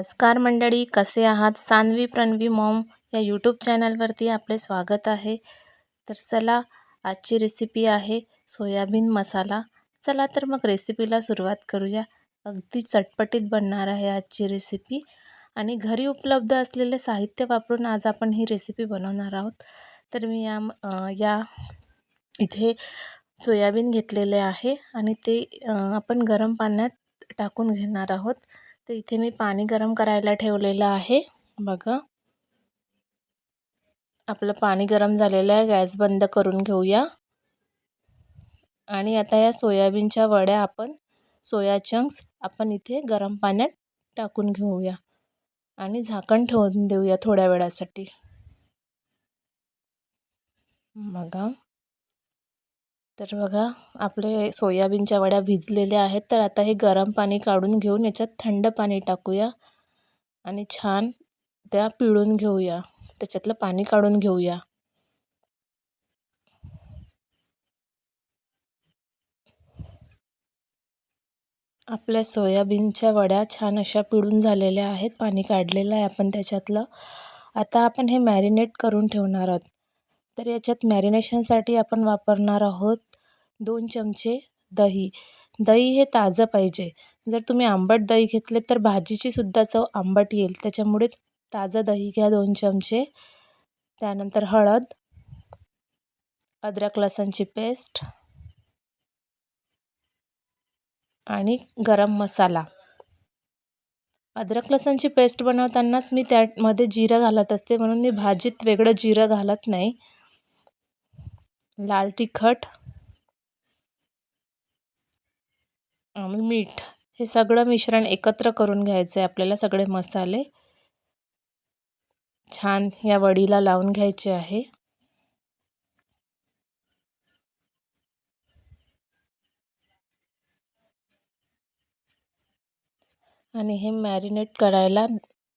नमस्कार मंडळी कसे आहात? सानवी प्रणवी मॉम या यूट्यूब चॅनलवरती आपले स्वागत आहे. तर चला आजची रेसिपी आहे सोयाबीन मसाला. चला तर मग रेसिपीला सुरुवात करूया. अगदी चटपटीत बनणार आहे आजची रेसिपी आणि घरी उपलब्ध असलेले साहित्य वापरून आज आपण ही रेसिपी बनवणार आहोत. तर मी या या इथे सोयाबीन घेतलेले आहे आणि ते आपण गरम पाण्यात टाकून घेणार आहोत. तर इथे मी पाणी गरम करायला ठेवलेलं आहे. बघा. आपलं पाणी गरम झालेलं आहे. गॅस बंद करून घेऊया. आणि आता या सोयाबीनच्या वड्या आपण सोया चंक्स आपण इथे गरम पाण्यात टाकून घेऊया. आणि झाकण ठेवून देऊया थोड्या वेळासाठी. बघा. तर बघा आपले सोयाबीनच्या वड्या भिजलेल्या आहेत. तर आता हे गरम पाणी काढून घेऊन याच्यात थंड पाणी टाकूया आणि छान त्या पिळून घेऊया. त्याच्यातलं पाणी काढून घेऊया. आपल्या सोयाबीनच्या वड्या छान अशा पिळून झालेल्या आहेत. पाणी काढलेलं आहे आपण त्याच्यातलं. आता आपण हे मॅरिनेट करून ठेवणार आहोत. तर याच्यात मॅरिनेशनसाठी आपण वापरणार आहोत दोन चमचे दही. दही हे ताजं पाहिजे. जर तुम्ही आंबट दही घेतले तर भाजीचीसुद्धा चव आंबट येईल. त्याच्यामुळे ताजं दही घ्या दोन चमचे. त्यानंतर हळद अद्रक लसणची पेस्ट आणि गरम मसाला. अद्रक लसणची पेस्ट बनवतानाच मी त्यामध्ये जिरं घालत असते. म्हणून मी भाजीत वेगळं जिरं घालत नाही. लाल तिखट आणि म्हणजे मीठ हे सगळं मिश्रण एकत्र करून घ्यायचं आहे आपल्याला सगळे मसाले. छान या वडीला लावून घ्यायचे आहे. आणि हे मॅरिनेट करायला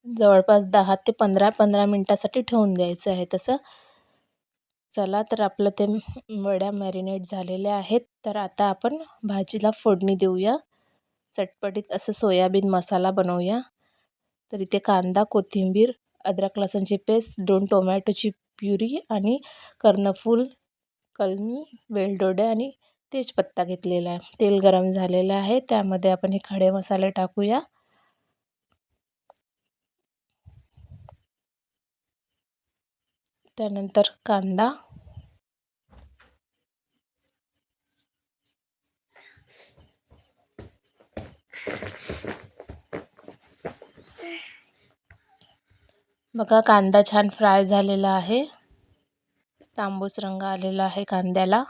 जवळपास दहा ते पंधरा पंधरा मिनटासाठी ठेवून द्यायचं आहे तसं. चला तर आपलं ते वड्या मॅरिनेट झालेल्या आहेत. तर आता आपण भाजीला फोडणी देऊया. चटपटीत असं सोयाबीन मसाला बनवूया. तर इथे कांदा कोथिंबीर अद्रक लसणची पेस्ट दोन टोमॅटोची प्युरी आणि कर्णफूल कलमी वेलदोडे आणि तेजपत्ता घेतलेला आहे. तेल गरम झालेलं आहे. त्यामध्ये आपण हे खडे मसाले टाकूया. त्यानंतर कांदा. बघा कांदा छान फ्राय झालेला आहे. तांबूस रंग आलेला आहे कांद्याला.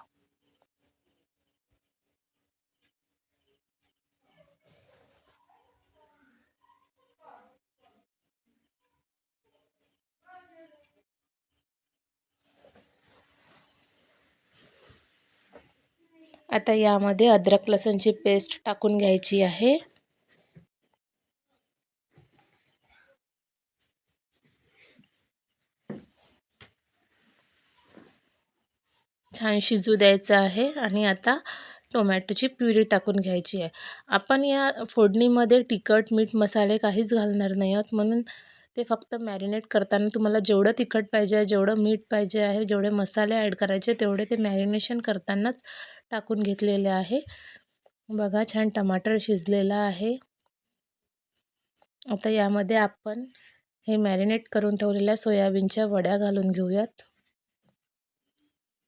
आता यामध्ये अद्रक लसणची पेस्ट टाकून घ्यायची आहे. छान शिजू द्यायचं आहे आणि आता टोमॅटोची प्युरी टाकून घ्यायची आहे. आपण या फोडणीमध्ये तिखट मीठ मसाले काहीच घालणार नाही आहोत म्हणून ते फक्त मॅरिनेट करताना तुम्हाला जेवढं तिखट पाहिजे आहे जेवढं मीठ पाहिजे आहे जेवढे मसाले ॲड करायचे तेवढे ते मॅरिनेशन करतानाच टाकून घेतलेले आहे. बघा छान टमाटर शिजलेला आहे. आता यामध्ये आपण हे मॅरिनेट करून ठेवलेल्या सोयाबीनच्या वड्या घालून घेऊयात.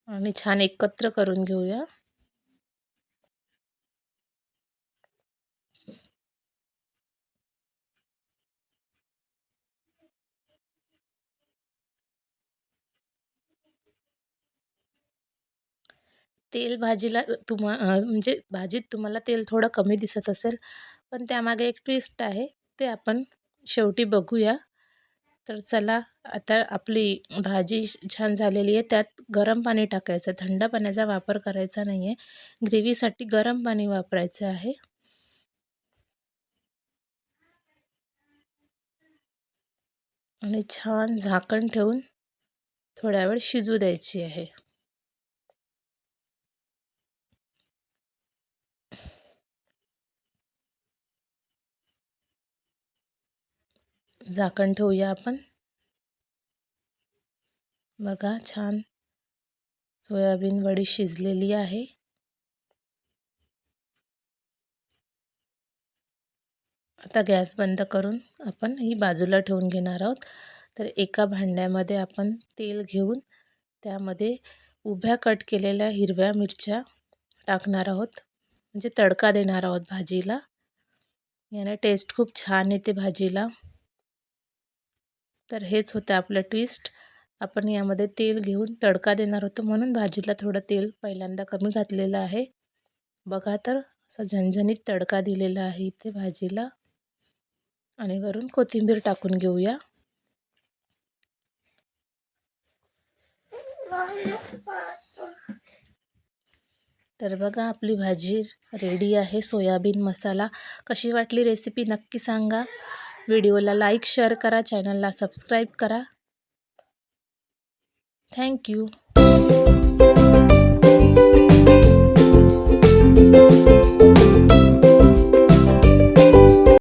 आणि छान एकत्र करून घेऊया. तेल भाजीला तुम्हा म्हणजे भाजीत तुम्हाला तेल थोडं कमी दिसत असेल पण त्यामागे एक ट्विस्ट आहे ते आपण शेवटी बघूया. तर चला आता आपली भाजी छान झालेली आहे. त्यात गरम पाणी टाकायचं. थंड पाण्याचा वापर करायचा नाही आहे ग्रेव्हीसाठी गरम पाणी वापरायचं आहे. आणि छान झाकण ठेवून थोड्या वेळ शिजू द्यायची आहे. झाकण ठेवूया आपण. बघा छान सोयाबीन वडी शिजलेली आहे. आता गॅस बंद करून आपण ही बाजूला ठेवून घेणार आहोत. तर एका भांड्यामध्ये आपण तेल घेऊन त्यामध्ये उभ्या कट केलेल्या हिरव्या मिरच्या टाकणार आहोत. म्हणजे तडका देणार आहोत भाजीला. याने टेस्ट खूप छान येते भाजीला. तर हेच होतं आपलं ट्विस्ट आपण यामध्ये तेल घेऊन तडका देणार होतो म्हणून भाजीला थोडं तेल पहिल्यांदा कमी घातलेलं आहे. बघा तर असा झणझणीत तडका दिलेला आहे इथे भाजीला. आणि वरून कोथिंबीर टाकून घेऊया. तर बघा आपली भाजी रेडी आहे. सोयाबीन मसाला. कशी वाटली रेसिपी नक्की सांगा. व्हिडिओला लाईक शेअर करा चॅनलला सबस्क्राईब करा. थँक्यू